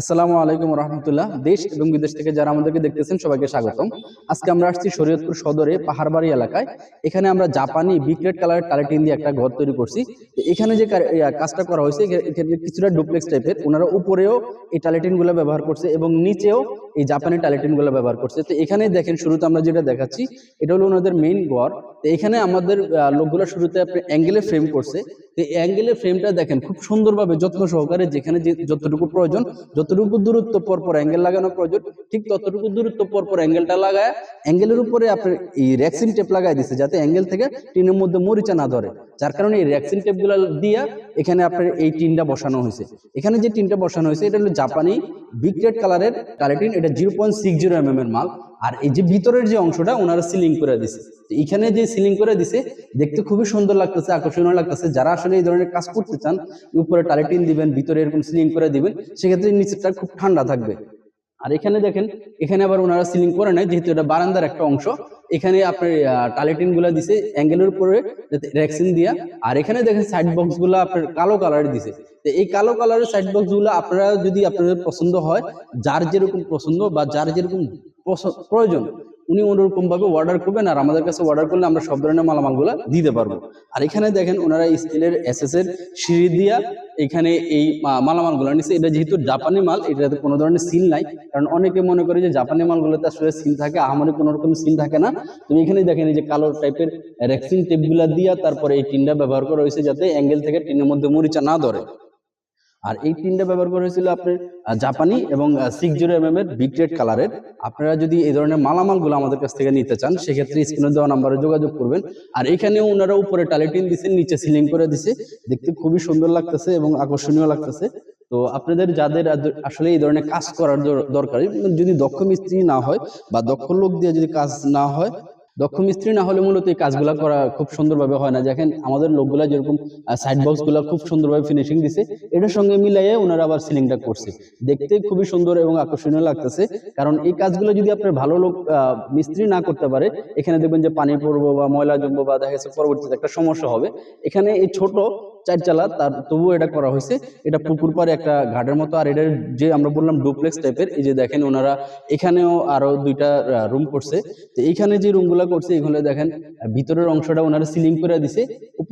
আসসালামু আলাইকুম রহমতুল্লাহ। দেশ এবং বিদেশ থেকে যারা আমাদেরকে দেখতেছেন, সবাইকে স্বাগতম। আজকে আমরা আসছি শরীয়তপুর সদরে পাহাড়বাড়ি এলাকায়। এখানে আমরা জাপানি বিক্রেট কালারের টালেটিন দিয়ে একটা ঘর তৈরি করছি। এখানে যে কাজটা করা হয়েছে কিছুটা ডুপ্লেক্স টাইপের ওনারা উপরেও এই টালেটিনগুলো ব্যবহার করছে এবং নিচেও এই জাপানি টালেটিনগুলো ব্যবহার করছে। তো এখানে দেখেন, শুরুতে আমরা যেটা দেখাচ্ছি, এটা হলো ওনাদের মেইন ঘর। তো এখানে আমাদের লোকগুলো শুরুতে আপনি অ্যাঙ্গেলে ফ্রেম করছে। তো অ্যাঙ্গেলের ফ্রেমটা দেখেন, খুব সুন্দরভাবে যত্ন সহকারে যেখানে যতটুকু প্রয়োজন, যতটুকু দূরত্ব পর পর অ্যাঙ্গেল লাগানো প্রয়োজন, ঠিক ততটুকু দূরত্ব পর পর অ্যাঙ্গেলটা লাগায়, অ্যাঙ্গেলের উপরে আপনার এই র্যাক্সিন টেপ লাগাই দিছে যাতে অ্যাঙ্গেল থেকে টিনের মধ্যে মরিচা না ধরে। যার কারণে এই র্যাক্সিন টেপগুলো দিয়া এখানে আপনার এই টিনটা বসানো হয়েছে। এখানে যে টিনটা বসানো হয়েছে, এটা হলো জাপানি বিগ রেড কালারের কালারটিন এটা zero point six zero M এর মাল। আর এই যে ভিতরের যে অংশটা, ওনারা সিলিং করে দিছে। এখানে যে সিলিং করে দিছে, দেখতে খুবই সুন্দর লাগতেছে, আকর্ষণীয় লাগতেছে। যারা আসলে এই ধরনের কাজ করতে চান, উপরে টালিটিন দিবেন, ভিতরে এরকম সিলিং করে দিবেন, সেক্ষেত্রে নিচেরটা খুব ঠান্ডা থাকবে। আর এখানে দেখেন, এখানে আবার ওনারা সিলিং করে নেয় যেহেতু এটা বারান্দার একটা অংশ, এখানে আপনার টালিটিনগুলা দিছে অ্যাঙ্গেলের উপরে র্যাক্সিন দিয়া। আর এখানে দেখেন সাইড বক্সগুলা আপনার কালো কালার দিছে। এই কালো কালারের সাইড বক্সগুলো আপনারা যদি আপনাদের পছন্দ হয়, যার যেরকম পছন্দ বা যার যেরকম প্রয়োজন উনি ওরকম ভাবে অর্ডার করবেন আর আমাদের কাছে অর্ডার করলে আমরা সব ধরনের মালামালগুলো দিতে পারব। আর এখানে দেখেন ওনারা স্টিলের এসএস এর সিঁড়ি দিয়া এখানে এই মালামালগুলো নিচ্ছে এটা যেহেতু জাপানি মাল, এটাতে কোনো ধরনের সিল নাই। কারণ অনেকে মনে করে যে জাপানি মালগুলোতে আসলে সিল থাকে আমাদের কোনো রকম সিল থাকে না। তুমি এখানে দেখেন এই যে কালো টাইপের রেক্সিন টেপগুলা দিয়া তারপরে এই টিনটা ব্যবহার করা হয়েছে যাতে অ্যাঙ্গেল থেকে টিনের মধ্যে মরিচা না ধরে। আর এই তিনটা ব্যবহার করা হয়েছিল আপনার জাপানি এবং সিক্স জিরো এম এর বিগ রেড কালারের আপনারা যদি এই ধরনের মালামালগুলো আমাদের কাছ থেকে নিতে চান, সেক্ষেত্রে স্ক্রিনে দেওয়া নাম্বারে যোগাযোগ করবেন। আর এখানেও ওনারা উপরে টালিটিন দিছে, নিচে সিলিং করে দিছে। দেখতে খুবই সুন্দর লাগতেছে এবং আকর্ষণীয় লাগতেছে। তো আপনাদের যাদের আসলে এই ধরনের কাজ করার দর- দরকার যদি দক্ষ মিস্ত্রি না হয় বা দক্ষ লোক দিয়ে যদি কাজ না হয় দক্ষ মিস্ত্রি না হলে মূলত এই কাজগুলা করা খুব সুন্দরভাবে হয় না। দেখেন, আমাদের লোকগুলা যেরকম সাইড বক্সগুলা খুব সুন্দরভাবে ফিনিশিং দিছে, এটার সঙ্গে মিলাইয়ে ওনারা আবার সিলিংটা করছে। দেখতে খুবই সুন্দর এবং আকর্ষণীয় লাগতেছে, কারণ এই কাজগুলো যদি আপনার ভালো লোক মিস্ত্রি না করতে পারে, এখানে দেখবেন যে পানি পড়ব বা ময়লা জমবো বা দেখা যাচ্ছে পরবর্তীতে একটা সমস্যা হবে। এখানে এই ছোট চারচালা, তার তবুও এটা করা হয়েছে। এটা পুকুর পাড়ে একটা ঘাটের মতো, আর এটার যে আমরা বললাম ডুপ্লেক্স টাইপের এই যে দেখেন ওনারা এখানেও আরও দুইটা রুম করছে। তো এইখানে যে রুমগুলো করছে এগুলো দেখেন ভিতরের অংশটা ওনারা সিলিং করে দিছে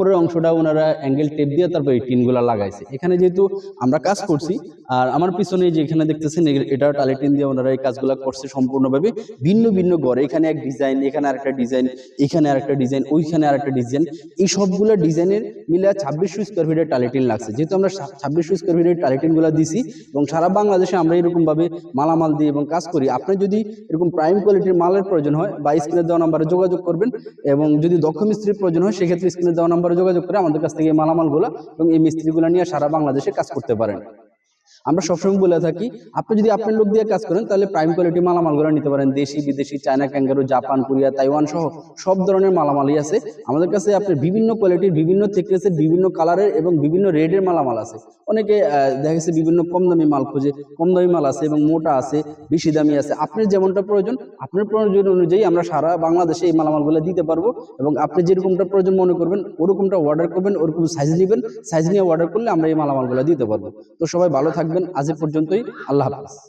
উপরের অংশটা ওনারা অ্যাঙ্গেল টেপ দিয়ে তারপর এই টিনগুলা লাগাইছে। এখানে যেহেতু আমরা কাজ করছি, আর আমার পিছনে যে এখানে দেখতেছেন এটা টালিটিন দিয়ে ওনারা এই কাজগুলো করছে সম্পূর্ণভাবে। ভিন্ন ভিন্ন ঘরে, এখানে এক ডিজাইন এখানে আরেকটা ডিজাইন এখানে আরেকটা ডিজাইন ওইখানে আরেকটা ডিজাইন এই সবগুলো ডিজাইনের মিলে ছাব্বিশশো স্কোয়ার ফিটের টালিটিন লাগছে। যেহেতু আমরা ছাব্বিশশো স্কোয়ার ফিটের টালিটিনগুলা দিছি, এবং সারা বাংলাদেশে আমরা এরকম ভাবে মালামাল দিই এবং কাজ করি। আপনি যদি এরকম প্রাইম কোয়ালিটির মালের প্রয়োজন হয়, বা স্ক্রিনে দেওয়া নাম্বারে যোগাযোগ করবেন, এবং যদি দক্ষ মিস্ত্রির প্রয়োজন হয়, সেক্ষেত্রে স্ক্রিনে দেওয়া নাম্বারে যোগাযোগ করে আমাদের কাছ থেকে এই মালামালগুলো এবং এই মিস্ত্রিগুলো নিয়ে সারা বাংলাদেশে কাজ করতে পারেন। আমরা সবসময় বলে থাকি, আপনি যদি আপনার লোক দিয়ে কাজ করেন, তাহলে প্রাইম কোয়ালিটি মালামালগুলো নিতে পারেন। দেশি, বিদেশি China kangaroo Japan Korea Taiwan সহ সব ধরনের মালামালই আছে। আমাদের কাছে আপনার বিভিন্ন কোয়ালিটির বিভিন্ন thickness-এর বিভিন্ন কালারের এবং বিভিন্ন রেডের মালামাল আছে। অনেকে দেখা গেছে বিভিন্ন কম দামি মাল খোঁজে। কম দামি মাল আছে এবং মোটা আছে, বেশি দামি আছে। আপনার যেমনটা প্রয়োজন, আপনার প্রয়োজন অনুযায়ী আমরা সারা বাংলাদেশে এই মালামালগুলো দিতে পারব এবং আপনি যেরকমটা প্রয়োজন মনে করবেন, ওরকমটা অর্ডার করবেন, ওরকম সাইজ নেবেন। সাইজ নিয়ে অর্ডার করলে আমরা এই মালামালগুলো দিতে পারব। তো সবাই ভালো থাকবেন। আজ পর্যন্তই। আল্লাহ হাফিজ।